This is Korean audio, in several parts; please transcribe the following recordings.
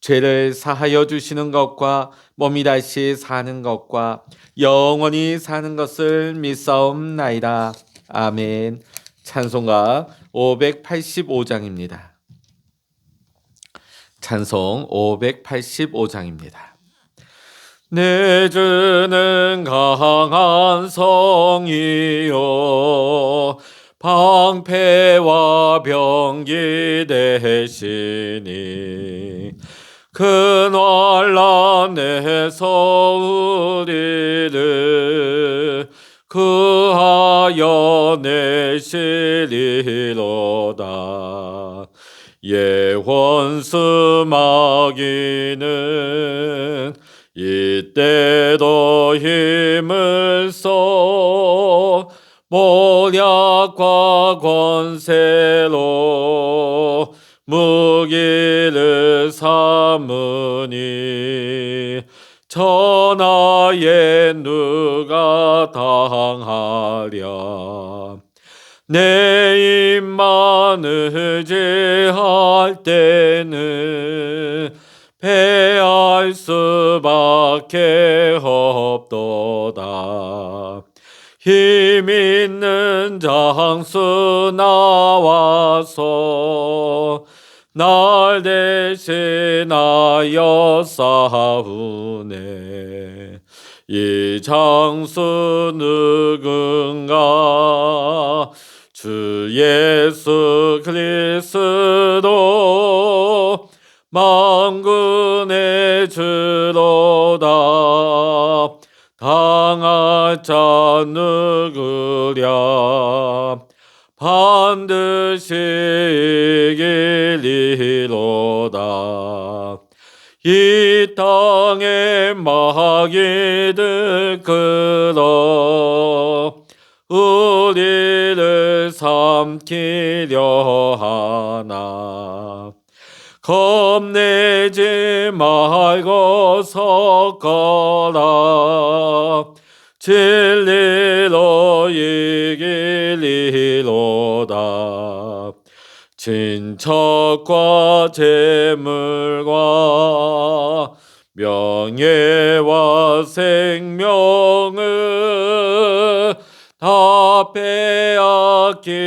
죄를 사하여 주시는 것과 몸이 다시 사는 것과 영원히 사는 것을 믿사옵나이다. 아멘. 찬송가 585장입니다. 찬송 585장입니다. 내 주는 강한 성이요 방패와 병기 되시니 큰 환란에서 우리를 그하여 내시리로다. 예원수 마귀는 이때도 힘을 써 모략과 권세로 무기를 삼으니 천하에 누가 당하랴 내 입만 의지할 때는 패할 수밖에 없도다. 힘 있는 장수 나와서 날 대신하여 싸우네. 이 장수 누군가? 주 예수 그리스도 만군의 주로다. 당할 자 누구랴 반드시 이기리로다. 이 땅에 마귀들 끌어 우리를 삼키려 하나. 겁내지 말고 섞어라. 진리로 이기 리로다 친척과 재물과 명예와 생명을 다 빼앗긴데도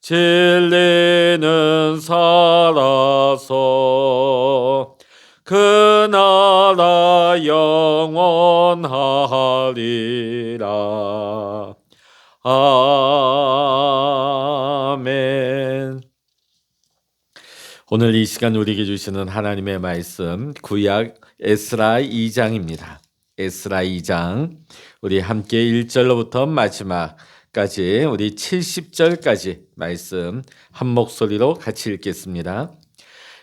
진리는 살아서 그 나라 영원하리라. 아멘. 오늘 이 시간 우리에게 주시는 하나님의 말씀 구약 에스라 2장입니다. 에스라 2장 우리 함께 1절로부터 마지막까지 우리 70절까지 말씀 한 목소리로 같이 읽겠습니다.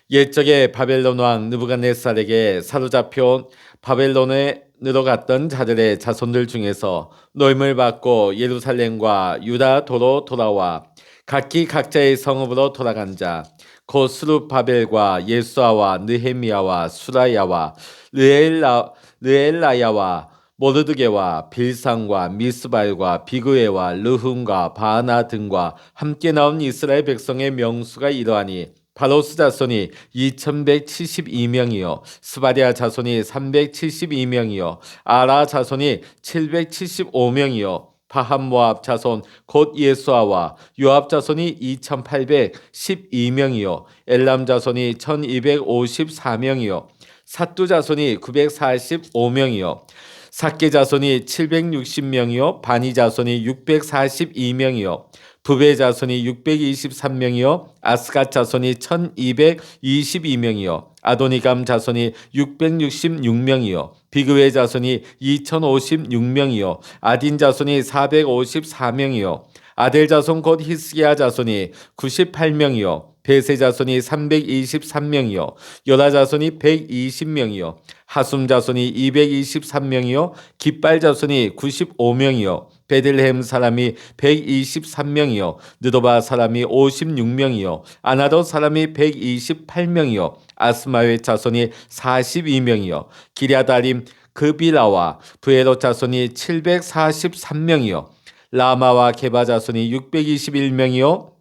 옛적에 바벨론 왕 느부갓네살에게 사로잡혀 바벨론에 늘어갔던 자들의 자손들 중에서 노임을 받고 예루살렘과 유다 도로 돌아와 각기 각자의 성읍으로 돌아간 자, 곧 스룹바벨과 예수아와 느헤미야와 수라야와 르엘라, 르엘라야와 모르드게와 빌상과 미스발과 비그에와 르훔과 바나 등과 함께 나온 이스라엘 백성의 명수가 이러하니 바로스 자손이 2172명이요. 스바리아 자손이 372명이요. 아라 자손이 775명이요. 바함모압 자손 곧 예수아와 요압 자손이 2812명이요. 엘람 자손이 1254명이요. 사뚜 자손이 945명이요 사케 자손이 760명이요 바니 자손이 642명이요 부베 자손이 623명이요 아스갓 자손이 1222명이요 아도니감 자손이 666명이요 비그의 자손이 2056명이요 아딘 자손이 454명이요 아델 자손 곧 히스기야 자손이 98명이요. 베세 자손이 323명이요. 요다 자손이 120명이요. 하숨 자손이 223명이요. 깃발 자손이 95명이요. 베들레헴 사람이 123명이요. 느도바 사람이 56명이요. 아나도 사람이 128명이요. 아스마의 자손이 42명이요. 기랴다림 그비라와 부에로 자손이 743명이요 라마와 게바 자손이 621명이요.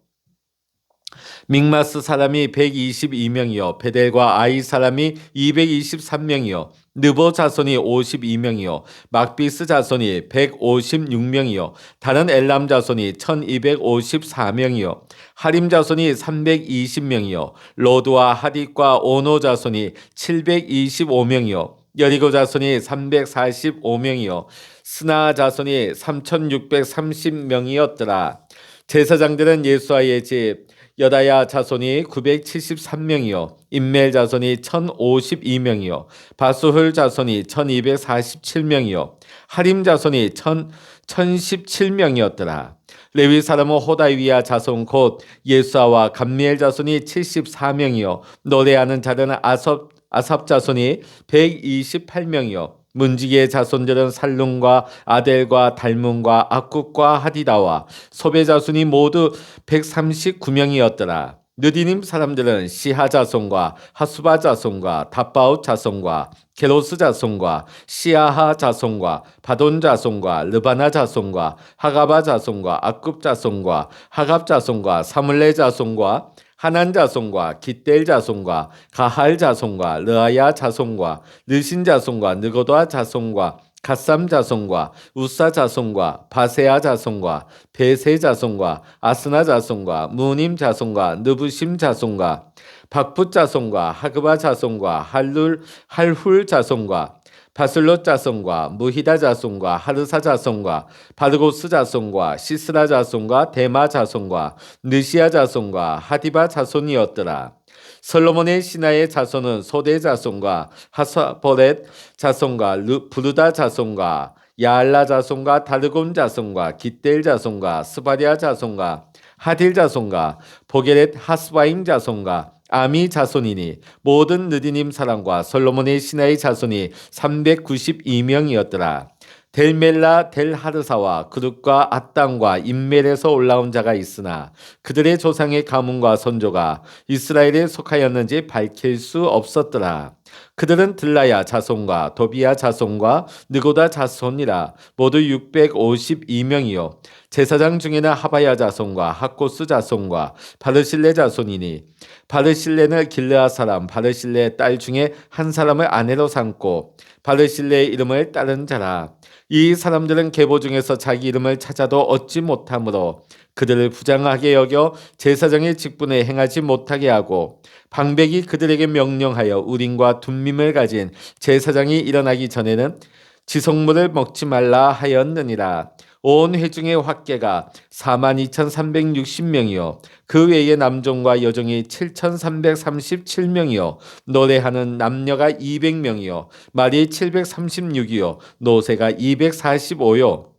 믹마스 사람이 122명이요. 베델과 아이 사람이 223명이요. 느보 자손이 52명이요. 막비스 자손이 156명이요. 다른 엘람 자손이 1254명이요. 하림 자손이 320명이요. 로드와 하딕과 오노 자손이 725명이요 여리고 자손이 345명이요. 스나 자손이 3630명이었더라. 제사장들은 예수아의 집 여다야 자손이 973명이요. 인멜 자손이 1052명이요. 바수훌 자손이 1247명이요. 하림 자손이 1000 1017명이었더라. 레위 사람은 호다위야 자손 곧 예수아와 감미엘 자손이 74명이요. 노래하는 자들은 아섭 아삽 자손이 128명이요 문지기의 자손들은 살룸과 아델과 달문과 악국과 하디다와 소베 자손이 모두 139명이었더라. 느디님 사람들은 시하 자손과 하수바 자손과 다바웃 자손과 게로스 자손과 시아하 자손과 바돈 자손과 르바나 자손과 하가바 자손과 악굽 자손과 하갑 자손과 사물레 자손과 하난 자손과 기델 자손과 가할 자손과 르아야 자손과 느신 자손과 느고도아 자손과 갓삼 자손과 우사 자손과 바세아 자손과 베세 자손과 아스나 자손과 무님 자손과 느부심 자손과 박부 자손과 하그바 자손과 할룰 할훌 자손과 바슬롯 자손과 무히다 자손과 하르사 자손과 바르고스 자손과 시스라 자손과 데마 자손과 느시아 자손과 하디바 자손이었더라. 솔로몬의 신하의 자손은 소대 자손과 하사보렛 자손과 부르다 자손과 야알라 자손과 다르곤 자손과 기델 자손과 스바리아 자손과 하딜 자손과 보게렛 하스바임 자손과 아미 자손이니 모든 느디님 사람과 솔로몬의 신하의 자손이 392명이었더라. 델멜라 델하르사와 그룹과 아땅과 인멜에서 올라온 자가 있으나 그들의 조상의 가문과 선조가 이스라엘에 속하였는지 밝힐 수 없었더라. 그들은 들라야 자손과 도비야 자손과 느고다 자손이라 모두 652명이요. 제사장 중에는 하바야 자손과 하코스 자손과 바르실레 자손이니 바르실레는 길르아 사람 바르실레의 딸 중에 한 사람을 아내로 삼고 바르실레의 이름을 따른 자라. 이 사람들은 계보 중에서 자기 이름을 찾아도 얻지 못하므로 그들을 부장하게 여겨 제사장의 직분에 행하지 못하게 하고 방백이 그들에게 명령하여 우림과 둠밈을 가진 제사장이 일어나기 전에는 지성물을 먹지 말라 하였느니라. 온 회중의 확계가 42,360명이요. 그 외에 남종과 여종이 7,337명이요. 노래하는 남녀가 200명이요. 말이 736이요. 노새가 245요.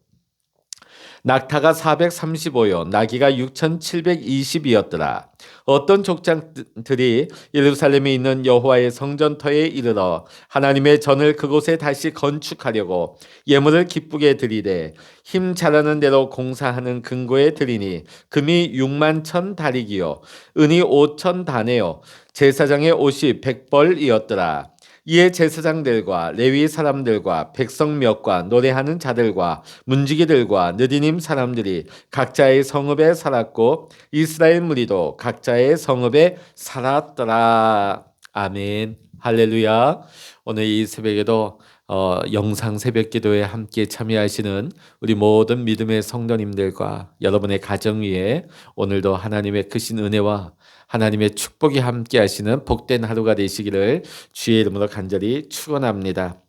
낙타가 435요. 나귀가 6,720이었더라. 어떤 족장들이 예루살렘에 있는 여호와의 성전터에 이르러 하나님의 전을 그곳에 다시 건축하려고 예물을 기쁘게 드리되 힘 잘하는 대로 공사하는 근거에 드리니 금이 6만 천 다리기요 은이 5천 다네요 제사장의 옷이 백벌이었더라. 이에 제사장들과 레위 사람들과 백성 몇과 노래하는 자들과 문지기들과 느디님 사람들이 각자의 성읍에 살았고 이스라엘 무리도 각자의 성읍에 살았더라. 아멘. 할렐루야. 오늘 이 새벽에도 어, 영상 새벽 기도에 함께 참여하시는 우리 모든 믿음의 성도님들과 여러분의 가정 위에 오늘도 하나님의 크신 은혜와 하나님의 축복이 함께 하시는 복된 하루가 되시기를 주의 이름으로 간절히 축원합니다.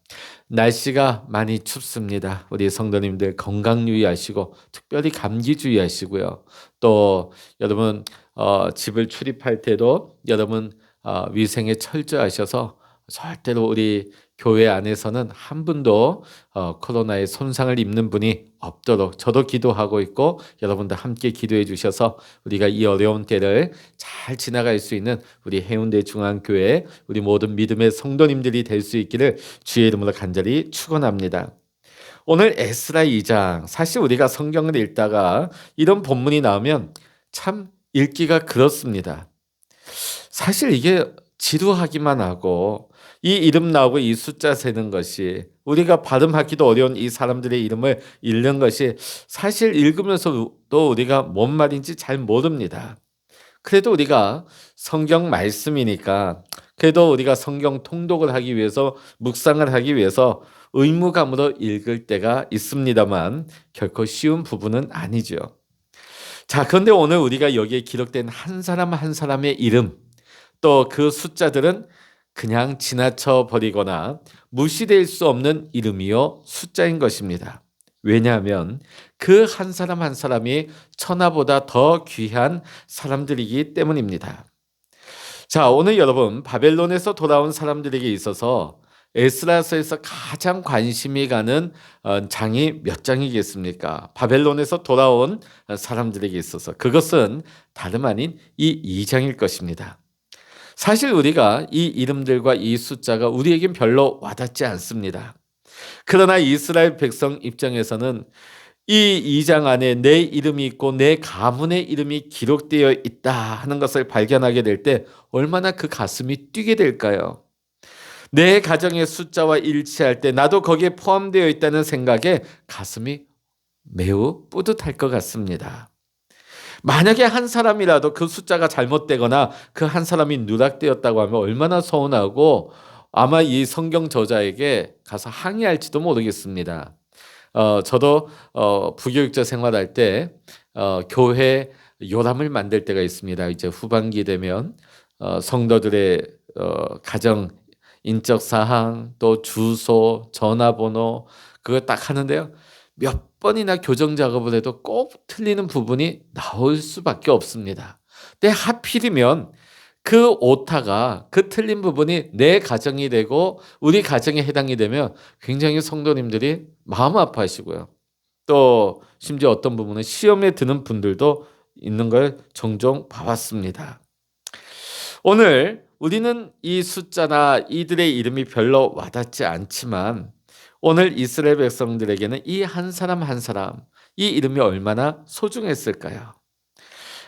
날씨가 많이 춥습니다. 우리 성도님들 건강 유의하시고 특별히 감기 주의하시고요. 또 여러분 어, 집을 출입할 때도 여러분 어, 위생에 철저하셔서 절대로 우리 교회 안에서는 한 분도 어, 코로나에 손상을 입는 분이 없도록 저도 기도하고 있고 여러분들 함께 기도해 주셔서 우리가 이 어려운 때를 잘 지나갈 수 있는 우리 해운대 중앙교회 우리 모든 믿음의 성도님들이 될 수 있기를 주의 이름으로 간절히 축원합니다. 오늘 에스라 2장 사실 우리가 성경을 읽다가 이런 본문이 나오면 참 읽기가 그렇습니다. 사실 이게 지루하기만 하고 이 이름 나오고 이 숫자 세는 것이 우리가 발음하기도 어려운 이 사람들의 이름을 읽는 것이 사실 읽으면서도 우리가 뭔 말인지 잘 모릅니다. 그래도 우리가 성경 말씀이니까 그래도 우리가 성경 통독을 하기 위해서 묵상을 하기 위해서 의무감으로 읽을 때가 있습니다만 결코 쉬운 부분은 아니죠. 자, 그런데 오늘 우리가 여기에 기록된 한 사람 한 사람의 이름 또 그 숫자들은 그냥 지나쳐 버리거나 무시될 수 없는 이름이요 숫자인 것입니다. 왜냐하면 그 한 사람 한 사람이 천하보다 더 귀한 사람들이기 때문입니다. 자, 오늘 여러분 바벨론에서 돌아온 사람들에게 있어서 에스라서에서 가장 관심이 가는 어, 장이 몇 장이겠습니까? 바벨론에서 돌아온 사람들에게 있어서 그것은 다름 아닌 이 2장일 것입니다. 사실 우리가 이 이름들과 이 숫자가 우리에겐 별로 와닿지 않습니다. 그러나 이스라엘 백성 입장에서는 이 2장 안에 내 이름이 있고 내 가문의 이름이 기록되어 있다 하는 것을 발견하게 될 때 얼마나 그 가슴이 뛰게 될까요? 내 가정의 숫자와 일치할 때 나도 거기에 포함되어 있다는 생각에 가슴이 매우 뿌듯할 것 같습니다. 만약에 한 사람이라도 그 숫자가 잘못되거나 그 한 사람이 누락되었다고 하면 얼마나 서운하고 아마 이 성경 저자에게 가서 항의할지도 모르겠습니다. 어, 저도 어, 부교육자 생활할 때 어, 교회 요람을 만들 때가 있습니다. 이제 후반기 되면 어, 성도들의 어, 가정 인적 사항 또 주소 전화번호 그거 딱 하는데요. 몇 번이나 교정 작업을 해도 꼭 틀리는 부분이 나올 수밖에 없습니다. 근데 하필이면 그 오타가 그 틀린 부분이 내 가정이 되고 우리 가정에 해당이 되면 굉장히 성도님들이 마음 아파하시고요. 또 심지어 어떤 부분은 시험에 드는 분들도 있는 걸 종종 봐왔습니다. 오늘 우리는 이 숫자나 이들의 이름이 별로 와닿지 않지만 오늘 이스라엘 백성들에게는 이 한 사람 한 사람 이 이름이 얼마나 소중했을까요?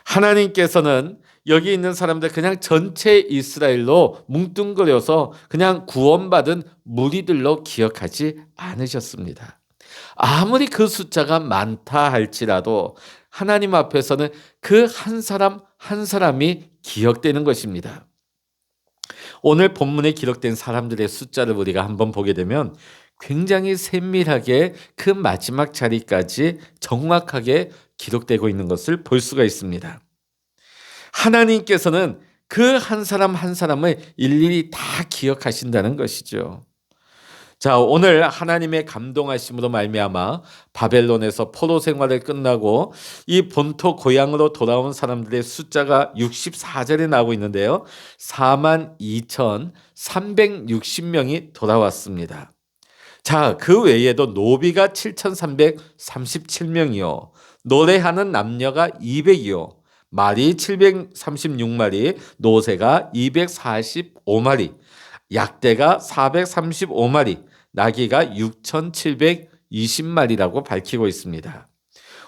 하나님께서는 여기 있는 사람들 그냥 전체 이스라엘로 뭉뚱그려서 그냥 구원받은 무리들로 기억하지 않으셨습니다. 아무리 그 숫자가 많다 할지라도 하나님 앞에서는 그 한 사람 한 사람이 기억되는 것입니다. 오늘 본문에 기록된 사람들의 숫자를 우리가 한번 보게 되면 굉장히 세밀하게 그 마지막 자리까지 정확하게 기록되고 있는 것을 볼 수가 있습니다. 하나님께서는 그 한 사람 한 사람을 일일이 다 기억하신다는 것이죠. 자, 오늘 하나님의 감동하심으로 말미암아 바벨론에서 포로 생활을 끝나고 이 본토 고향으로 돌아온 사람들의 숫자가 64절에 나오고 있는데요. 4만 2,360명이 돌아왔습니다. 자, 그 외에도 노비가 7,337명이요. 노래하는 남녀가 200이요. 말이 736마리, 노새가 245마리, 약대가 435마리, 나귀가 6,720마리라고 밝히고 있습니다.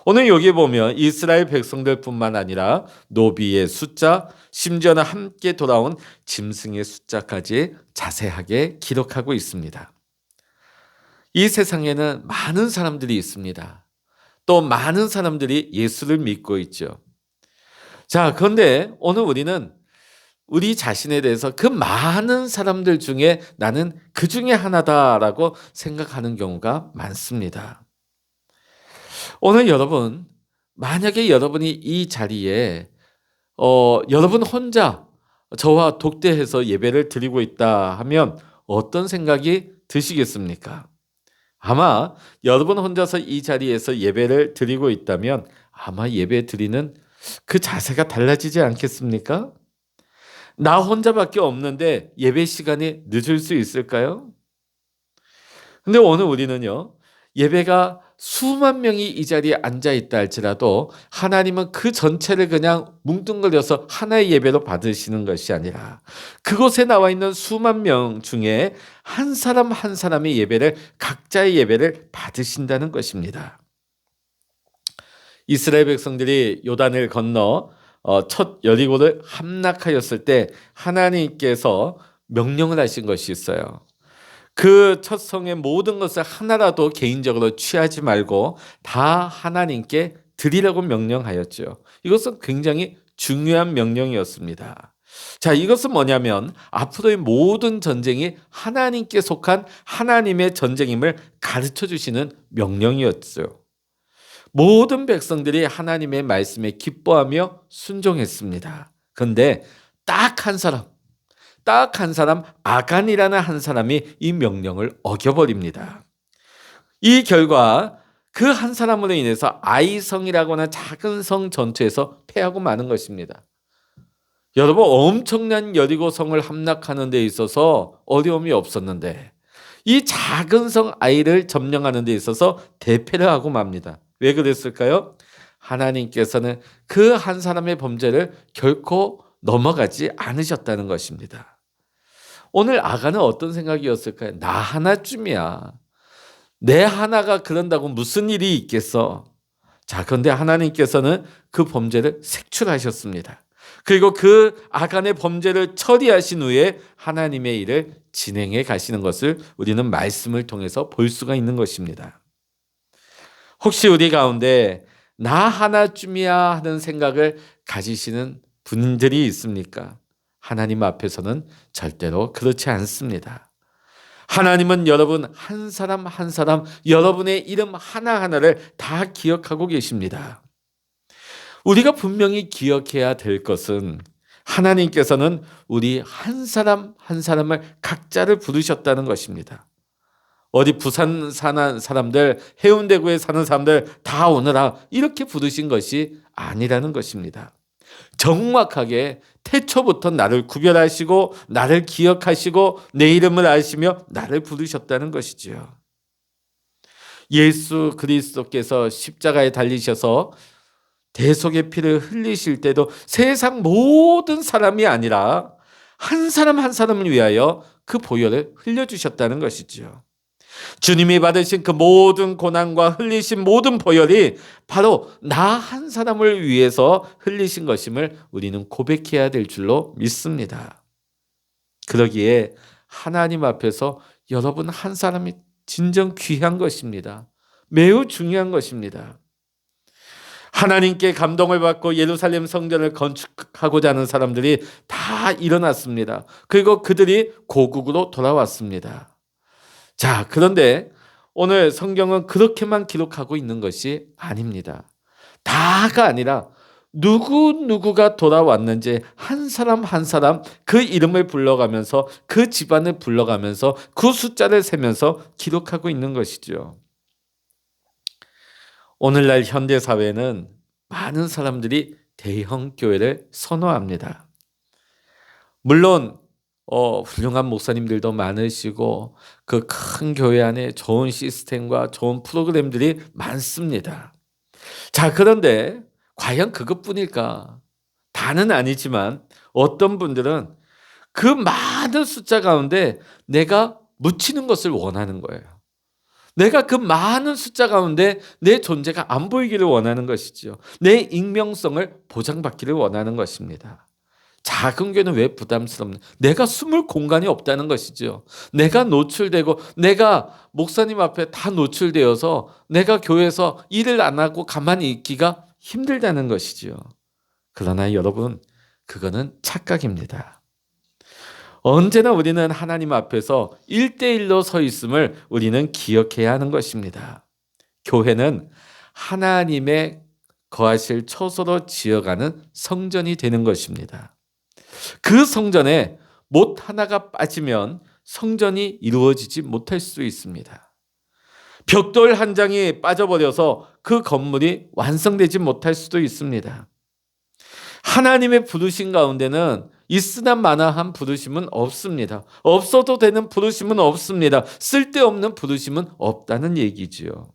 오늘 여기 보면 이스라엘 백성들뿐만 아니라 노비의 숫자, 심지어는 함께 돌아온 짐승의 숫자까지 자세하게 기록하고 있습니다. 이 세상에는 많은 사람들이 있습니다. 또 많은 사람들이 예수를 믿고 있죠. 자, 그런데 오늘 우리는 우리 자신에 대해서 그 많은 사람들 중에 나는 그 중에 하나다라고 생각하는 경우가 많습니다. 오늘 여러분, 만약에 여러분이 이 자리에 어, 여러분 혼자 저와 독대해서 예배를 드리고 있다 하면 어떤 생각이 드시겠습니까? 아마 여러분 혼자서 이 자리에서 예배를 드리고 있다면 아마 예배 드리는 그 자세가 달라지지 않겠습니까? 나 혼자밖에 없는데 예배 시간이 늦을 수 있을까요? 근데 오늘 우리는요, 예배가 수만 명이 이 자리에 앉아 있다 할지라도 하나님은 그 전체를 그냥 뭉뚱그려서 하나의 예배로 받으시는 것이 아니라 그곳에 나와 있는 수만 명 중에 한 사람 한 사람의 예배를 각자의 예배를 받으신다는 것입니다. 이스라엘 백성들이 요단을 건너 어, 첫 여리고를 함락하였을 때 하나님께서 명령을 하신 것이 있어요. 그 첫 성의 모든 것을 하나라도 개인적으로 취하지 말고 다 하나님께 드리라고 명령하였죠. 이것은 굉장히 중요한 명령이었습니다. 자, 이것은 뭐냐면 앞으로의 모든 전쟁이 하나님께 속한 하나님의 전쟁임을 가르쳐 주시는 명령이었죠. 모든 백성들이 하나님의 말씀에 기뻐하며 순종했습니다. 그런데 딱 한 사람, 딱 한 사람, 아간이라는 한 사람이 이 명령을 어겨버립니다. 이 결과 그 한 사람으로 인해서 아이성이라고 하는 작은 성 전체에서 패하고 마는 것입니다. 여러분 엄청난 여리고 성을 함락하는 데 있어서 어려움이 없었는데 이 작은 성 아이를 점령하는 데 있어서 대패를 하고 맙니다. 왜 그랬을까요? 하나님께서는 그 한 사람의 범죄를 결코 넘어가지 않으셨다는 것입니다. 오늘 아가는 어떤 생각이었을까요? 나 하나쯤이야. 내 하나가 그런다고 무슨 일이 있겠어? 자, 그런데 하나님께서는 그 범죄를 색출하셨습니다. 그리고 그 아간의 범죄를 처리하신 후에 하나님의 일을 진행해 가시는 것을 우리는 말씀을 통해서 볼 수가 있는 것입니다. 혹시 우리 가운데 나 하나쯤이야 하는 생각을 가지시는 분들이 있습니까? 하나님 앞에서는 절대로 그렇지 않습니다. 하나님은 여러분 한 사람 한 사람 여러분의 이름 하나하나를 다 기억하고 계십니다. 우리가 분명히 기억해야 될 것은 하나님께서는 우리 한 사람 한 사람을 각자를 부르셨다는 것입니다. 어디 부산 사는 사람들, 해운대구에 사는 사람들 다 오너라 이렇게 부르신 것이 아니라는 것입니다. 정확하게 태초부터 나를 구별하시고 나를 기억하시고 내 이름을 아시며 나를 부르셨다는 것이지요. 예수 그리스도께서 십자가에 달리셔서 대속의 피를 흘리실 때도 세상 모든 사람이 아니라 한 사람 한 사람을 위하여 그 보혈을 흘려주셨다는 것이지요. 주님이 받으신 그 모든 고난과 흘리신 모든 보혈이 바로 나 한 사람을 위해서 흘리신 것임을 우리는 고백해야 될 줄로 믿습니다. 그러기에 하나님 앞에서 여러분 한 사람이 진정 귀한 것입니다. 매우 중요한 것입니다. 하나님께 감동을 받고 예루살렘 성전을 건축하고자 하는 사람들이 다 일어났습니다. 그리고 그들이 고국으로 돌아왔습니다. 자, 그런데 오늘 성경은 그렇게만 기록하고 있는 것이 아닙니다. 다가 아니라 누구누구가 돌아왔는지 한 사람 한 사람 그 이름을 불러가면서 그 집안을 불러가면서 그 숫자를 세면서 기록하고 있는 것이죠. 오늘날 현대 사회는 많은 사람들이 대형 교회를 선호합니다. 물론 어, 훌륭한 목사님들도 많으시고 그 큰 교회 안에 좋은 시스템과 좋은 프로그램들이 많습니다. 자, 그런데 과연 그것뿐일까? 다는 아니지만 어떤 분들은 그 많은 숫자 가운데 내가 묻히는 것을 원하는 거예요. 내가 그 많은 숫자 가운데 내 존재가 안 보이기를 원하는 것이지요. 내 익명성을 보장받기를 원하는 것입니다. 작은 교회는 왜 부담스럽나? 내가 숨을 공간이 없다는 것이죠. 내가 노출되고 내가 목사님 앞에 다 노출되어서 내가 교회에서 일을 안 하고 가만히 있기가 힘들다는 것이지요. 그러나 여러분, 그거는 착각입니다. 언제나 우리는 하나님 앞에서 일대일로서 있음을 우리는 기억해야 하는 것입니다. 교회는 하나님의 거하실 처소로 지어가는 성전이 되는 것입니다. 그 성전에 못 하나가 빠지면 성전이 이루어지지 못할 수 있습니다. 벽돌 한 장이 빠져버려서 그 건물이 완성되지 못할 수도 있습니다. 하나님의 부르신 가운데는 있으나 마나한 부르심은 없습니다. 없어도 되는 부르심은 없습니다. 쓸데없는 부르심은 없다는 얘기지요.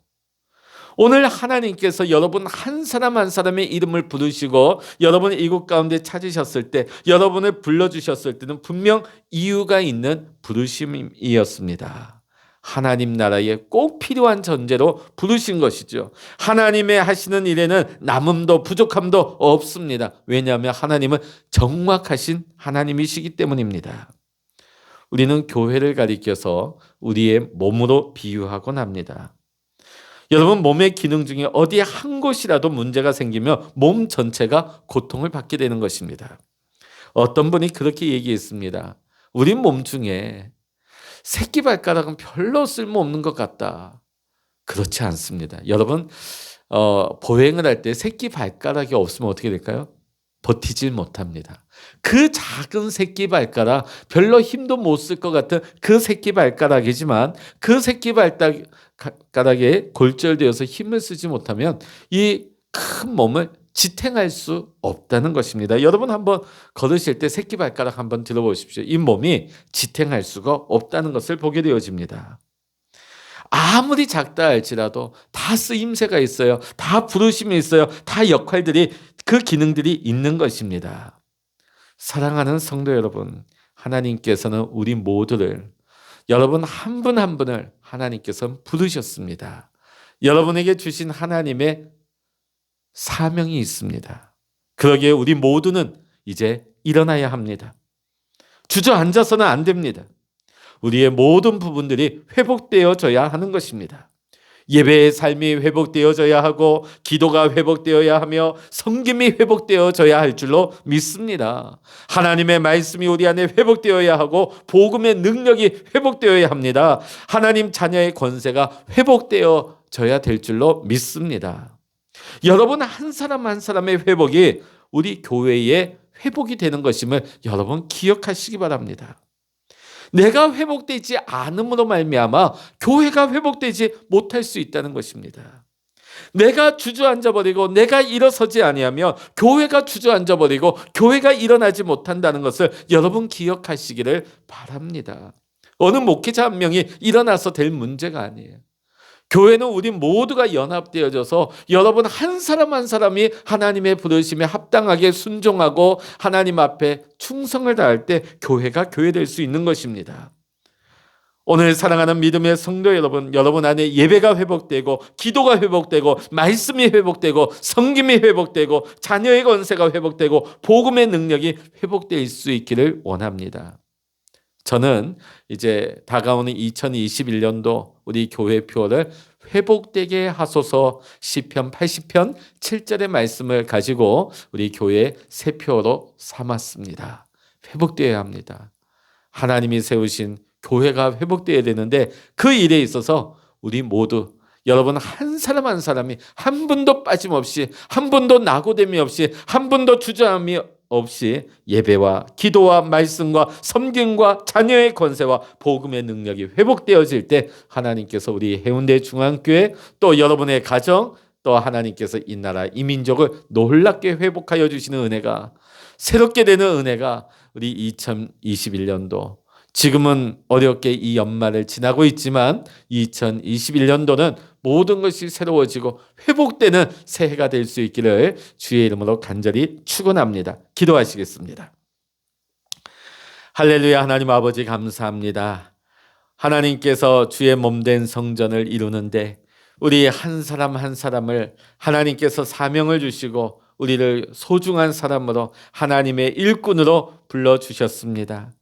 오늘 하나님께서 여러분 한 사람 한 사람의 이름을 부르시고 여러분 이곳 가운데 찾으셨을 때 여러분을 불러주셨을 때는 분명 이유가 있는 부르심이었습니다. 하나님 나라에 꼭 필요한 전제로 부르신 것이죠. 하나님의 하시는 일에는 남음도 부족함도 없습니다. 왜냐하면 하나님은 정확하신 하나님이시기 때문입니다. 우리는 교회를 가리켜서 우리의 몸으로 비유하곤 합니다. 여러분 몸의 기능 중에 어디 한 곳이라도 문제가 생기면 몸 전체가 고통을 받게 되는 것입니다. 어떤 분이 그렇게 얘기했습니다. 우리 몸 중에 새끼 발가락은 별로 쓸모없는 것 같다. 그렇지 않습니다. 여러분 어, 보행을 할 때 새끼 발가락이 없으면 어떻게 될까요? 버티질 못합니다. 그 작은 새끼 발가락, 별로 힘도 못 쓸 것 같은 그 새끼 발가락이지만 그 새끼 발가락에 골절되어서 힘을 쓰지 못하면 이 큰 몸을 지탱할 수 없다는 것입니다. 여러분 한번 걸으실 때 새끼 발가락 한번 들어보십시오. 이 몸이 지탱할 수가 없다는 것을 보게 되어집니다. 아무리 작다 할지라도 다 쓰임새가 있어요. 다 부르심이 있어요. 다 역할들이 그 기능들이 있는 것입니다. 사랑하는 성도 여러분, 하나님께서는 우리 모두를 여러분 한분한 분을 하나님께서 부르셨습니다. 여러분에게 주신 하나님의 사명이 있습니다. 그러기에 우리 모두는 이제 일어나야 합니다. 주저앉아서는 안 됩니다. 우리의 모든 부분들이 회복되어져야 하는 것입니다. 예배의 삶이 회복되어져야 하고 기도가 회복되어야 하며 성김이 회복되어져야 할 줄로 믿습니다. 하나님의 말씀이 우리 안에 회복되어야 하고 복음의 능력이 회복되어야 합니다. 하나님 자녀의 권세가 회복되어져야 될 줄로 믿습니다. 여러분 한 사람 한 사람의 회복이 우리 교회의 회복이 되는 것임을 여러분 기억하시기 바랍니다. 내가 회복되지 않음으로 말미암아 교회가 회복되지 못할 수 있다는 것입니다. 내가 주저앉아 버리고 내가 일어서지 아니하면 교회가 주저앉아 버리고 교회가 일어나지 못한다는 것을 여러분 기억하시기를 바랍니다. 어느 목회자 한 명이 일어나서 될 문제가 아니에요. 교회는 우리 모두가 연합되어져서 여러분 한 사람 한 사람이 하나님의 부르심에 합당하게 순종하고 하나님 앞에 충성을 다할 때 교회가 교회될 수 있는 것입니다. 오늘 사랑하는 믿음의 성도 여러분, 여러분 안에 예배가 회복되고 기도가 회복되고 말씀이 회복되고 성김이 회복되고 자녀의 권세가 회복되고 복음의 능력이 회복될 수 있기를 원합니다. 저는 이제 다가오는 2021년도 우리 교회 표를 회복되게 하소서 시편 80편 7절의 말씀을 가지고 우리 교회 새 표로 삼았습니다. 회복되어야 합니다. 하나님이 세우신 교회가 회복되어야 되는데 그 일에 있어서 우리 모두 여러분 한 사람 한 사람이 한 분도 빠짐없이 한 분도 낙오됨이 없이 한 분도 주저함이 없이 예배와 기도와 말씀과 섬김과 자녀의 권세와 복음의 능력이 회복되어질 때 하나님께서 우리 해운대 중앙교회 또 여러분의 가정 또 하나님께서 이 나라 이 민족을 놀랍게 회복하여 주시는 은혜가 새롭게 되는 은혜가 우리 2021년도 지금은 어렵게 이 연말을 지나고 있지만 2021년도는 모든 것이 새로워지고 회복되는 새해가 될 수 있기를 주의 이름으로 간절히 축원합니다. 기도하시겠습니다. 할렐루야 하나님 아버지 감사합니다. 하나님께서 주의 몸된 성전을 이루는데 우리 한 사람 한 사람을 하나님께서 사명을 주시고 우리를 소중한 사람으로 하나님의 일꾼으로 불러 주셨습니다.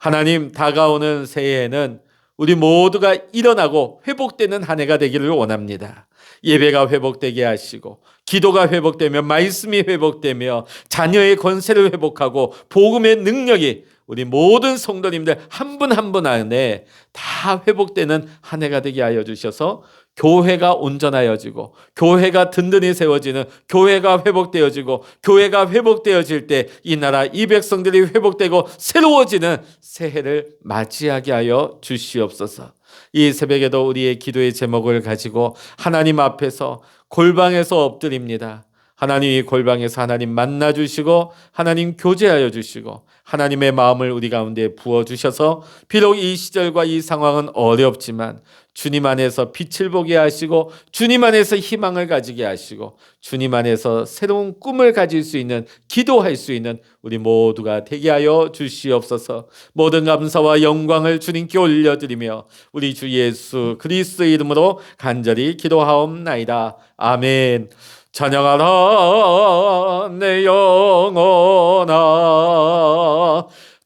하나님 다가오는 새해에는 우리 모두가 일어나고 회복되는 한 해가 되기를 원합니다. 예배가 회복되게 하시고 기도가 회복되며 말씀이 회복되며 자녀의 권세를 회복하고 복음의 능력이 우리 모든 성도님들 한 분 한 분 안에 다 회복되는 한 해가 되게 하여 주셔서 교회가 온전하여지고 교회가 든든히 세워지는 교회가 회복되어지고 교회가 회복되어질 때 이 나라 이 백성들이 회복되고 새로워지는 새해를 맞이하게 하여 주시옵소서. 이 새벽에도 우리의 기도의 제목을 가지고 하나님 앞에서 골방에서 엎드립니다. 하나님 이 골방에서 하나님 만나 주시고 하나님 교제하여 주시고 하나님의 마음을 우리 가운데 부어 주셔서 비록 이 시절과 이 상황은 어렵지만 주님 안에서 빛을 보게 하시고 주님 안에서 희망을 가지게 하시고 주님 안에서 새로운 꿈을 가질 수 있는 기도할 수 있는 우리 모두가 되게 하여 주시옵소서. 모든 감사와 영광을 주님께 올려드리며 우리 주 예수 그리스도 이름으로 간절히 기도하옵나이다. 아멘. 찬양하라 내영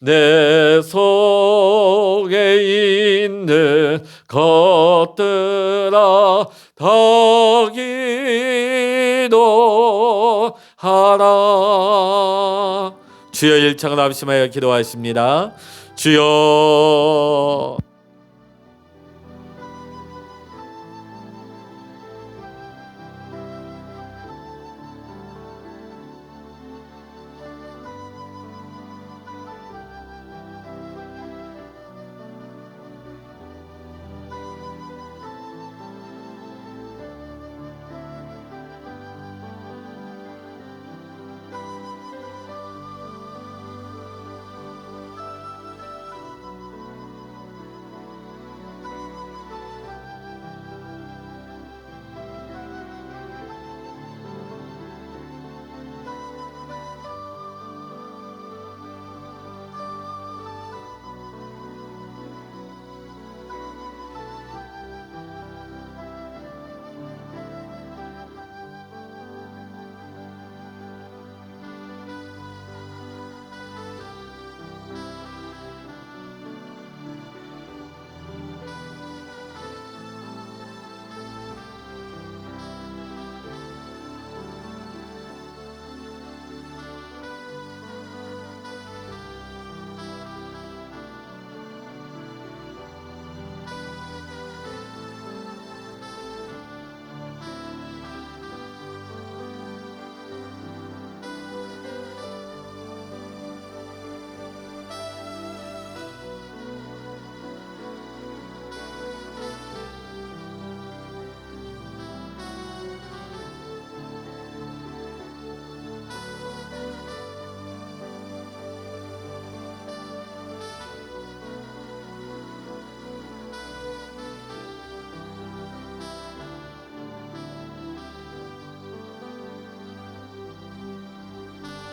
내 속에 있는 것들아 다 기도하라. 주여 일창을 합심하여 기도하십니다. 주여